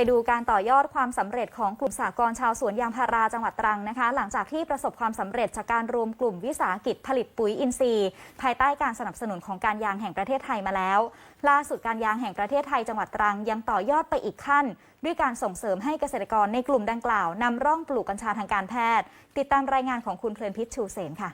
ไปดูการต่อยอดความสำเร็จของกลุ่มสากลชาวสวนยางพาราจังหวัดตรังนะคะ หลังจากที่ประสบความสำเร็จจากการรวมกลุ่มวิสาหกิจผลิตปุ๋ยอินทรีย์ ภายใต้การสนับสนุนของการยางแห่งประเทศไทยมาแล้ว ล่าสุดการยางแห่งประเทศไทยจังหวัดตรังยังต่อยอดไปอีกขั้น ด้วยการส่งเสริมให้เกษตรกรในกลุ่มดังกล่าวนำร่องปลูกกัญชาทางการแพทย์ ติดตามรายงานของคุณเพลินพิชชูเสนค่ะ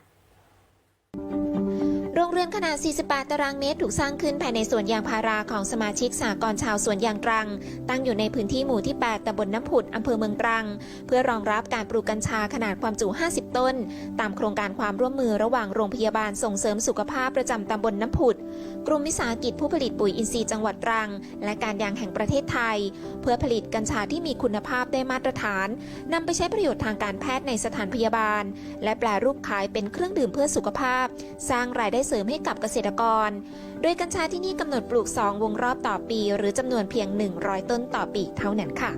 โรงเรือนขนาด 48 ตารางเมตร ถูกสร้างขึ้นภายในสวนยางพาราของสมาชิกสากลชาวสวนยางตรัง ตั้งอยู่ในพื้นที่หมู่ที่ 8ตำบลน้ำผุดอำเภอเมืองตรัง เพื่อรองรับการปลูกกัญชาขนาดความจุ 50 ต้น ตามโครงการความร่วมมือระหว่างโรงพยาบาลส่งเสริมสุขภาพประจำตำบลน้ำผุด กลุ่มวิสาหกิจผู้ผลิตปุ๋ยอินทรีย์จังหวัดตรัง และการยางแห่งประเทศไทย เพื่อผลิตกัญชาที่มีคุณภาพได้มาตรฐานนำไปใช้ประโยชน์ทางการแพทย์ในสถานพยาบาล และแปลรูปขายเป็นเครื่องดื่มเพื่อสุขภาพ สร้างรายได้เสริมให้กับเกษตรกร โดยกัญชาที่นี่กำหนดปลูก 2 วงรอบต่อปี หรือจำนวนเพียง 100 ต้นต่อปีเท่านั้นค่ะ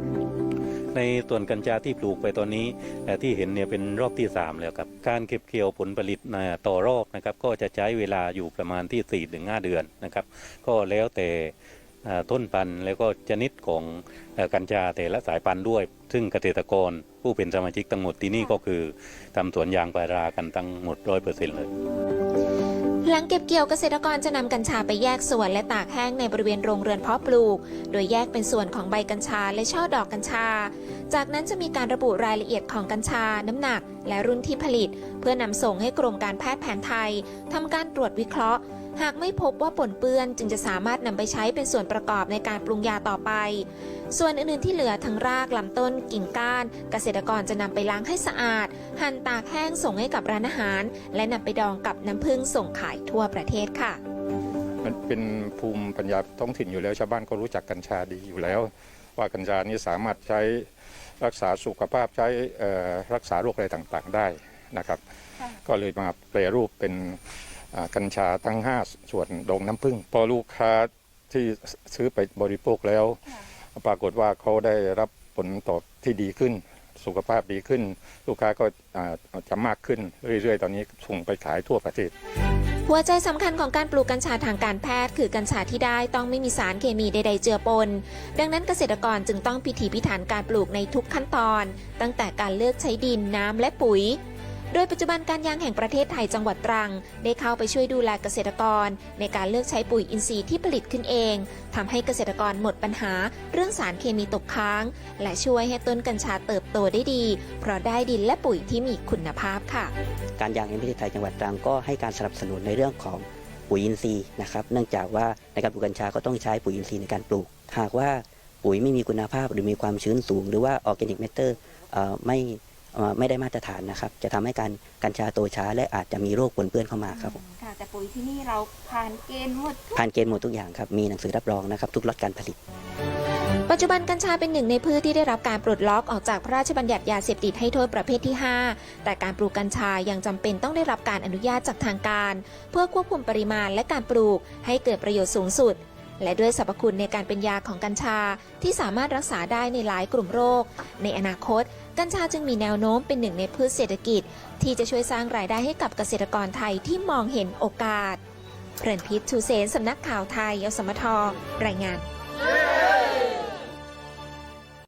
ในส่วนกัญชาที่ปลูกไปตอนนี้ที่เห็นเนี่ยเป็นรอบที่ 3 แล้วครับ การเก็บเกี่ยวผลผลิตต่อรอบนะครับก็จะใช้เวลาอยู่ประมาณที่ 4-5 เดือนนะครับ ก็แล้วแต่ต้นพันธุ์แล้วก็ชนิดของกัญชาแต่ละสายพันธุ์ด้วย ซึ่งเกษตรกรผู้เป็นสมาชิกทั้งหมดที่นี่ก็คือทำสวนยางพารากันทั้งหมดร้อยเปอร์เซ็นต์เลย หลังเก็บเกี่ยวเกษตรกรจะนำกัญชาไปแยกส่วนและตากแห้งในบริเวณโรงเรือนเพาะปลูก โดยแยกเป็นส่วนของใบกัญชาและช่อดอกกัญชา จากนั้นจะมีการระบุรายละเอียดของกัญชา น้ำหนัก และรุ่นที่ผลิต เพื่อนำส่งให้กรมการแพทย์แผนไทยทำการตรวจวิเคราะห์ หากไม่พบว่าปนเปื้อนจึงจะสามารถนำไปใช้เป็นส่วนประกอบในการปรุงยาต่อไป ส่วนอื่นๆที่เหลือทั้งรากลำต้นกิ่งก้าน เกษตรกรจะนำไปล้างให้สะอาด หั่นตากแห้งส่งให้กับร้านอาหาร และนำไปดองกับน้ำผึ้งส่งขายทั่วประเทศค่ะ มันเป็นภูมิปัญญาท้องถิ่นอยู่แล้วชาวบ้านก็รู้จักกัญชาดีอยู่แล้ว ว่ากัญชานี้สามารถใช้รักษาสุขภาพใช้เอ่อรักษาโรคอะไรต่างๆได้นะครับ ก็เลยมาแปรรูปเป็นอ่า กัญชาทั้ง 5 ส่วนดองน้ำผึ้งพอลูกค้าที่ซื้อไปบริโภคแล้ว ปรากฏว่าเขาได้รับผลตอบที่ดีขึ้น สุขภาพดีขึ้น ลูกค้าก็อ่าจะมากขึ้นเรื่อยๆ ตอนนี้ส่งไปขายทั่วประเทศหัวใจสำคัญของการปลูกกัญชาทางการแพทย์ คือกัญชาที่ได้ต้องไม่มีสารเคมีใดๆเจือปน ดังนั้นเกษตรกรจึงต้องพิถีพิถันการปลูกในทุกขั้นตอน ตั้งแต่การเลือกใช้ดินน้ำและปุ๋ยโดยปัจจุบันการยางแห่งประเทศไทยจังหวัดตรัง ได้เข้าไปช่วยดูแลเกษตรกร ในการเลือกใช้ปุ๋ยอินทรีย์ที่ผลิตขึ้นเองทำให้เกษตรกรหมดปัญหา เรื่องสารเคมีตกค้าง และช่วยให้ต้นกัญชาเติบโตได้ดี เพราะได้ดินและปุ๋ยที่มีคุณภาพค่ะ การยางแห่งประเทศไทยจังหวัดตรังก็ให้การสนับสนุนในเรื่องของปุ๋ยอินทรีย์นะครับ เนื่องจากว่าในการปลูกกัญชาก็ต้องใช้ปุ๋ยอินทรีย์ในการปลูก หากว่าปุ๋ยไม่มีคุณภาพหรือมีความชื้นสูง หรือว่าออร์แกนิกเมเตอร์ไม่ ไม่ได้มาตรฐานนะครับ จะทำให้การกัญชาโตช้าและอาจจะมีโรคปนเปื้อนเข้ามาครับผมค่ะแต่ปุ๋ยที่นี่เราผ่านเกณฑ์หมดผ่านเกณฑ์หมดทุกอย่างครับมีหนังสือรับรองนะครับ ทุกล็อตการผลิต ปัจจุบันกัญชาเป็นหนึ่งในพืชที่ได้รับการปลดล็อกออกจากพระราชบัญญัติยาเสพติดให้โทษประเภทที่ 5 แต่การปลูกกัญชายังจำเป็นต้องได้รับการอนุญาตจากทางการ เพื่อควบคุมปริมาณและการปลูกให้เกิดประโยชน์สูงสุด และด้วยสรรพคุณในการเป็นยาของกัญชาที่สามารถรักษาได้ในหลายกลุ่มโรค ในอนาคต กัญชาจึงมีแนวโน้มเป็นหนึ่งในพืชเศรษฐกิจ ที่จะช่วยสร้างรายได้ให้กับเกษตรกรไทยที่มองเห็นโอกาสเพลินพิษชูเซนสำนักข่าวไทยยสมทรายงาน